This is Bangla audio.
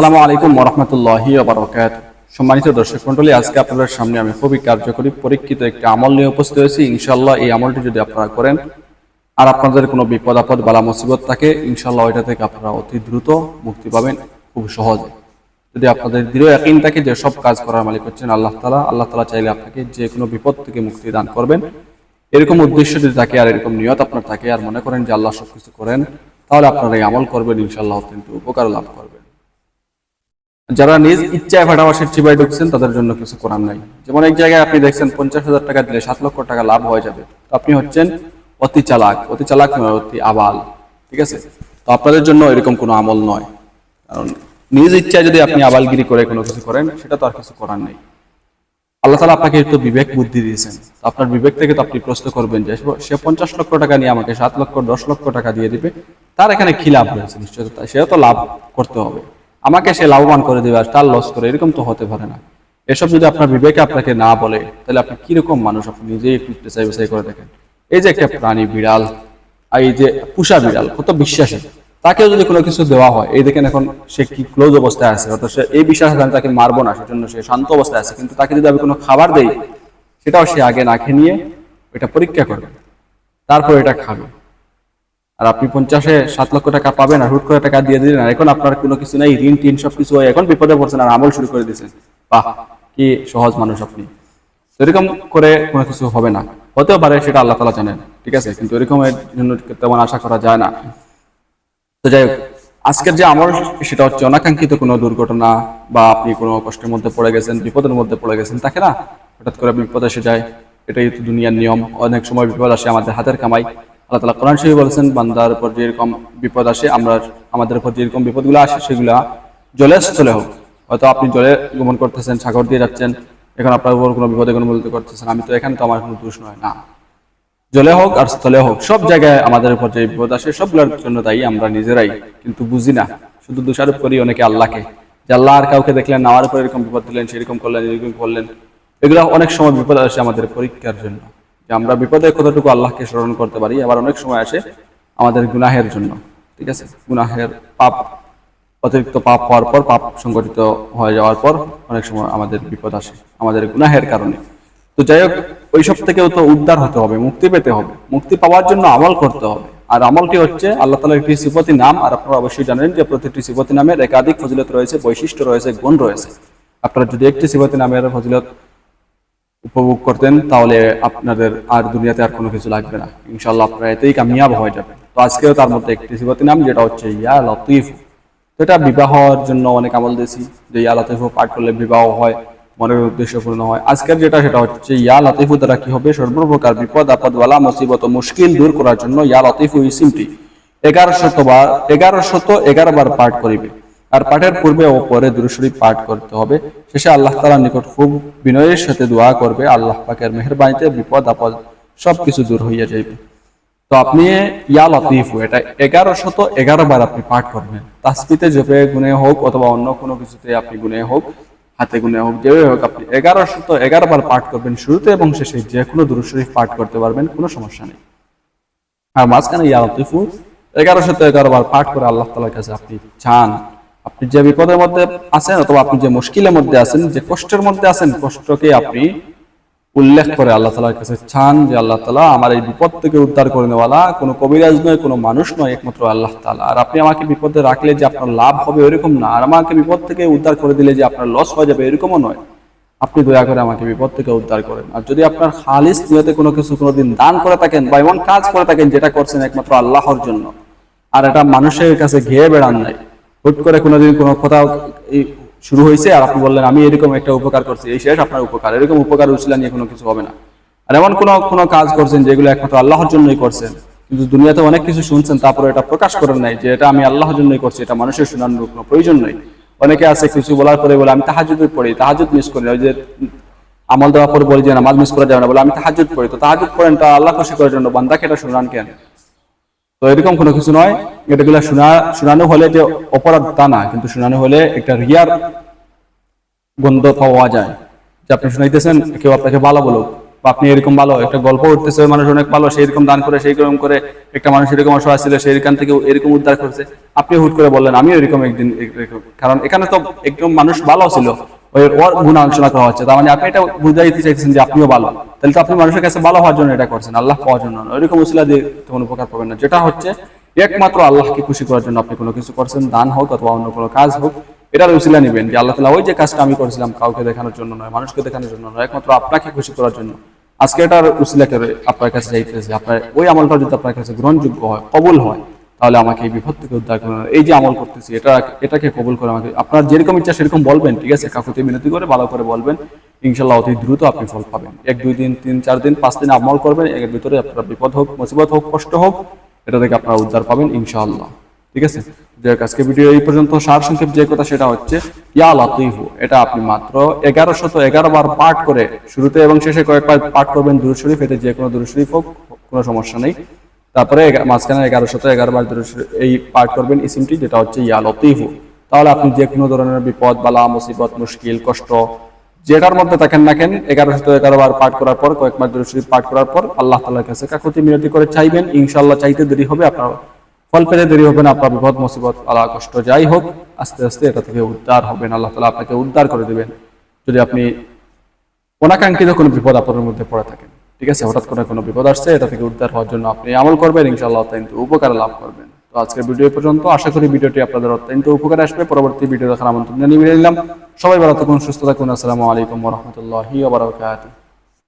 আসসালামু আলাইকুম ওরহমতুল্লাহি বারকাত সম্মানিত দর্শক মন্ডলী আজকে আপনাদের সামনে আমি খুবই কার্যকরী, পরীক্ষিত একটি আমল নিয়ে উপস্থিত হয়েছি। ইনশাল্লাহ এই আমলটি যদি আপনারা করেন আর আপনাদের কোনো বিপদ আপদ, বালা মুসিবত থাকে ইনশাল্লাহ ওইটা থেকে আপনারা অতি দ্রুত মুক্তি পাবেন খুব সহজে। যদি আপনাদের দৃঢ় একই থাকে যে সব কাজ করার মালিক হচ্ছেন আল্লাহ তালা আল্লাহ তালা চাইলে আপনাকে যে কোনো বিপদ থেকে মুক্তি দান করবেন। এরকম উদ্দেশ্য যদি থাকে আর এরকম নিয়ত আপনার থাকে আর মনে করেন যে আল্লাহ সবকিছু করেন, তাহলে আপনারা এই আমল করবেন ইনশাল্লাহ কিন্তু উপকার লাভ করবেন। যারা নিজ ইচ্ছায় ভাটাবাসের চিবাই ঢুকছেন, তাদের জন্য কিছু করার নাই। যেমন এক জায়গায় আপনি দেখছেন পঞ্চাশ হাজার টাকা দিলে সাত লক্ষ টাকা লাভ হয়ে যাবে। তো আপনি হচ্ছেন অতি চালাক অতি চালাক নয়, অতি আবাল, ঠিক আছে? তো আপনাদের জন্য এরকম কোনো আমল নয়। কারণ নিজ ইচ্ছায় যদি আপনি আবালগিরি করে কোনো কিছু করেন, সেটা তো আর কিছু করার নেই। আল্লাহ তালা আপনাকে একটু বিবেক বুদ্ধি দিয়েছেন। আপনার বিবেক থেকে তো আপনি প্রশ্ন করবেন যে, সে পঞ্চাশ লক্ষ টাকা নিয়ে আমাকে সাত লক্ষ, দশ লক্ষ টাকা দিয়ে দিবে, তার এখানে কি লাভ হয়েছে নিশ্চয় সেও তো লাভ করতে হবে। আমাকে সে লাভবান করে দেবে আর তার লস করে, এরকম তো হতে পারে না। এসব যদি আপনার বিবেকে আপনাকে না বলে, তাহলে আপনি কীরকম মানুষ? আপনি নিজেই একটু চাই বাছাই করে দেখেন। এই যে একটা প্রাণী বিড়াল এই যে পুষা বিড়াল, কত বিশ্বাসী। তাকেও যদি কোনো কিছু দেওয়া হয়, এই দেখেন এখন সে কি ক্লোজ অবস্থায় আছে অর্থাৎ সে এই বিশ্বাস আমি তাকে মারবো না, সেজন্য সে শান্ত অবস্থায় আছে। কিন্তু তাকে যদি আমি কোনো খাবার দেই, সেটাও সে আগে না খেয়ে নিয়ে ওইটা পরীক্ষা করবে, তারপর এটা খাবে। আর আপনি পঞ্চাশে সাত লক্ষ টাকা পাবেন আর হুট করে টাকা দিয়ে দিলেন, আর এখন আপনার কোনো কিছু নেই, ঋণ, টিন সব কিছু হয়ে এখন বিপদে পড়ছেন আর আমল শুরু করে দিয়েছেন। বাহ, কি সহজ মানুষ আপনি। এরকম করে কোনো কিছু হবে না। হতেও পারে সেটা আল্লাহ তালা জানেন, ঠিক আছে? কিন্তু এরকমের জন্য তেমন আশা করা যায় না। তো যাই হোক, আজকের যে আমল, সেটা হচ্ছে অনাকাঙ্ক্ষিত কোনো দুর্ঘটনা বা আপনি কোনো কষ্টের মধ্যে পড়ে গেছেন, বিপদের মধ্যে পড়ে গেছেন, তাকে না, হঠাৎ করে বিপদ এসে যায়, এটাই তো দুনিয়ার নিয়ম। অনেক সময় বিপদ আসে আমাদের হাতের কামাই। আল্লাহ তালা কোরআন শরীফ বলেছেন, বান্দার উপর যেরকম বিপদ আসে, আমরা আমাদের উপর যেরকম বিপদগুলো আসে, সেগুলা জলে স্থলে হোক। হয়তো আপনি জলে গমন করতেছেন, সাগর দিয়ে যাচ্ছেন, এখন আপনার উপর কোনো বিপদে কোনো বলতে করতেছেন, আমি তো এখানে তো আমার কোনো দোষ নয়, না। জলে হোক আর স্থলে হোক, সব জায়গায় আমাদের উপর যে বিপদ আসে, সবগুলোর জন্য দায়ী আমরা নিজেরাই, কিন্তু বুঝি না। শুধু দোষারোপ করি অনেকে আল্লাহকে, যে আল্লাহ আর কাউকে দেখলেন আমার উপর এরকম বিপদ দিলেন, সেরকম করলেন, এরকম করলেন। এগুলো অনেক সময় বিপদ আসে আমাদের পরীক্ষার জন্য। যে আমরা বিপদে কতটুকু আল্লাহকে স্মরণ করতে পারি, আবার অনেক সময় আসে আমাদের গুনাহের জন্য। ঠিক আছে? গুনাহের পাপ, অতিরিক্ত পাপ হওয়ার পর, পাপ সংগঠিত হয়ে যাওয়ার পর অনেক সময় আমাদের বিপদ আসে, আমাদের গুনাহের কারণে। তো যাই হোক, ওইসব থেকেও তো উদ্ধার হতে হবে, মুক্তি পেতে হবে। মুক্তি পাওয়ার জন্য আমল করতে হবে। আর আমলটি হচ্ছে আল্লাহ তালার একটি সিফতি নাম, আর আপনারা অবশ্যই জানেন যে প্রতিটি সিফতি নামের একাধিক ফজিলত রয়েছে, বৈশিষ্ট্য রয়েছে, গুণ রয়েছে। আপনারা যদি একটি সিফতি নামের ফজিলত উপভোগ করতেন, তাহলে আপনাদের আর দুনিয়াতে আর কোনো কিছু লাগবে না। ইনশাল্লাহ আপনারা এতেই কামিয়াব হয়ে যাবে তো আজকেও তার মধ্যে একটি সিফতি নাম, যেটা হচ্ছে ইয়া লতিফ। তো এটা বিবাহর জন্য অনেক আমল দিয়েছি, যে ইয়া লতিফ পাঠ করলে বিবাহ হয়, মনের উদ্দেশ্য পূর্ণ হয়। আজকের যেটা, সেটা হচ্ছে ইয়া লতিফু দ্বারা কি হবে? সর্বপ্রকার বিপদ, আপদ ওয়ালা মুসিবত মুশকিল দূর করার জন্য ইয়া লতিফু ইসিমটি এগারো শত বার এগারো শত এগারো বার পাঠ করিবে। আর পাঠের পূর্বে ও পরে দুরুশরীফ পাঠ করতে হবে। শেষে আল্লাহ তালার নিকট খুব বিনয়ের সাথে দোয়া করবে, আল্লাহ পাকের মেহরবানিতে বিপদ, আপদ সবকিছু দূর হইয়া যাইবে। তো আপনি ইয়া লতিফু, এটা এগারো শত এগারো বার আপনি পাঠ করবেন। তাসপিতে জপে গুনে হোক অথবা অন্য কোনো কিছুতে আপনি গুনে হোক, হাতে গুনে হোক, যেভাবে হোক, আপনি এগারো শত এগারো বার পাঠ করবেন শুরুতে এবং শেষে যে কোনো দুরুশরীফ পাঠ করতে পারবেন, কোনো সমস্যা নেই। আর মাঝখানে ইয়া লতিফু, এগারো শত এগারো বার পাঠ করে আল্লাহ তালার কাছে আপনি চান। আপনি যে বিপদের মধ্যে আছেন অথবা আপনি যে মুশকিলের মধ্যে আছেন, যে কষ্টের মধ্যে আছেন, কষ্টকে আপনি উল্লেখ করে আল্লাহ তালার কাছে চান যে আল্লাহ তালা আমার এই বিপদ থেকে উদ্ধার করে নেওয়ালা। কোনো কবিরাজ নয়, কোনো মানুষ নয়, একমাত্র আল্লাহ তালা আর আপনি আমাকে বিপদে রাখলে যে আপনার লাভ হবে এরকম না। আর আমাকে বিপদ থেকে উদ্ধার করে দিলে যে আপনার লস হয়ে যাবে এরকমও নয়। আপনি দয়া করে আমাকে বিপদ থেকে উদ্ধার করেন। আর যদি আপনার খালিস নিয়তে কোনো কিছু কোনোদিন দান করে থাকেন বা এমন কাজ করে থাকেন যেটা করছেন একমাত্র আল্লাহর জন্য, আর এটা মানুষের কাছে ঘেয়ে বেড়ান নাই হুট করে কোনোদিন কোনো এই শুরু হয়েছে আর আপনি বললেন, আমি এরকম একটা উপকার করছি, এই শেষ আপনার উপকার, এরকম উপকার উচিলা নিয়ে কোনো কিছু হবে না। আর এমন কোনো কোনো কাজ করছেন যেগুলো একমাত্র আল্লাহর জন্যই করছেন, কিন্তু দুনিয়াতে অনেক কিছু শুনছেন, তারপরে এটা প্রকাশ করেন নাই যে এটা আমি আল্লাহর জন্যই করছি, এটা মানুষের শোনানোর কোনো প্রয়োজন নেই। অনেকে আছে কিছু বলার পরে বলে, আমি তাহাজুদ পড়ি তাহাজুদ মিস করি। ওই যে আমল দেওয়ার পর বলি যে, নামাজ মিস করা যাবে না। বলে, আমি তাহাজুদ পড়ি। তো তাহাজুদ পড়েন তা আল্লাহ খুশি করার জন্য বান্দাকে এটা শোনান কেন? তো এরকম কোনো কিছু নয়। এটাগুলো শোনা, শোনানো হলে যে অপরাধ তা না, কিন্তু শোনানো হলে একটা রিয়ার গন্ধ পাওয়া যায়। যে আপনি শুনাইতেছেন, কেউ আপনাকে ভালো বলুক। বা আপনি এরকম ভালো, একটা গল্প উঠতেছে, মানুষ অনেক ভালো সেই রকম দান করে সেই রকম করে, একটা মানুষ এরকম অসহায় ছিল, সেইখান থেকে এরকম উদ্ধার করেছে। আপনি হুট করে বললেন, আমিও এরকম একদিন কারণ এখানে তো একদম মানুষ ভালো ছিল। ওর গুণ আলোচনা করা হচ্ছে। তার মানে আপনি এটা বুঝাইতে চাইছেন যে আপনিও ভালো। তাহলে তো আপনি মানুষের কাছে ভালো হওয়ার জন্য এটা করছেন, আল্লাহ পাওয়ার জন্য উসিলা দিয়ে উপকার পাবেন না। যেটা হচ্ছে, একমাত্র আল্লাহকে খুশি করার জন্য আপনি কোনো কিছু করছেন, দান হোক অথবা অন্য কোনো কাজ হোক, এটার উসিলা নেবেন যে আল্লাহ তালা ওই যে কাজটা আমি করেছিলাম কাউকে দেখানোর জন্য নয়, মানুষকে দেখানোর জন্য নয়, একমাত্র আপনাকে খুশি করার জন্য। আজকে এটার উসিলা করে আপনার কাছে যাইতেছে আপনার ওই আমলটা যদি আপনার কাছে গ্রহণযোগ্য হয়, কবুল হয় তাহলে আমাকে এই বিপদ থেকে উদ্ধার করুন। এই যে আমল করতেছি, এটা এটাকে কবুল করে আমাকে আপনার যেরকম ইচ্ছা সেরকম বলবেন, ঠিক আছে? কাকুতে মিনতি করে ভালো করে বলবেন। ইনশাল্লাহ অতি দ্রুত আপনি ফল পাবেন। এক, দুই দিন, তিন, চার দিন, পাঁচ দিন আমল করবেন। এর ভিতরে আপনার বিপদ হোক, মুসিবত হোক, কষ্ট হোক, এটা থেকে আপনারা উদ্ধার পাবেন, ইনশাআল্লাহ। ঠিক আছে? যে আজকে ভিডিও এই পর্যন্ত। সার সংক্ষেপ যে কথা, সেটা হচ্ছে, ইয়া লাতিফু, এটা আপনি মাত্র এগারো শত এগারো বার পাঠ করে শুরুতে এবং শেষে কয়েকবার পাঠ করবেন দুরুদ শরীফ। এতে যে কোনো দুরুদ শরীফ হোক, কোনো সমস্যা নেই। তারপরে মাঝখানে এগারো শত এগারো বার এই পাঠ করবেন ইসিমটি, যেটা হচ্ছে ইয়া লতিফু। তাহলে আপনি যে কোনো ধরনের বিপদ, বালা, মুসিবত, মুশকিল, কষ্ট, যেটার মধ্যে থাকেন না কেন এগারো শত এগারো বার পাঠ করার পর কয়েকবার দুরুদ শরীফ পাঠ করার পর আল্লাহ তাআলার কাছে কাকুতি মিনতি করে চাইবেন ইনশাল্লাহ চাইতে দেরি হবে, আপনার ফল পেতে দেরি হবে না, আপনার বিপদ, মুসিবত আলা কষ্ট যাই হোক, আস্তে আস্তে এটা থেকে উদ্ধার হবেন, আল্লাহ তালা আপনাকে উদ্ধার করে দেবেন। যদি আপনি অনাকাঙ্ক্ষিত কোনো বিপদ আপদের মধ্যে পড়ে থাকেন। ঠিক আছে, হঠাৎ করে কোনো বিপদ আসছে, এটা থেকে উদ্ধার হওয়ার জন্য আপনি আমল করবেন, ইনশাআল্লাহ অত্যন্ত উপকার লাভ করবেন। তো আজকের ভিডিও পর্যন্ত, আশা করি ভিডিওটি আপনাদের অত্যন্ত উপকার আসবে। পরবর্তী ভিডিও দেখার আমন্ত্রণ জানিয়ে নিলাম। সবাই ভালো থাকুন, সুস্থ থাকুন, আসসালামু আলাইকুম রহমতুল্লাহি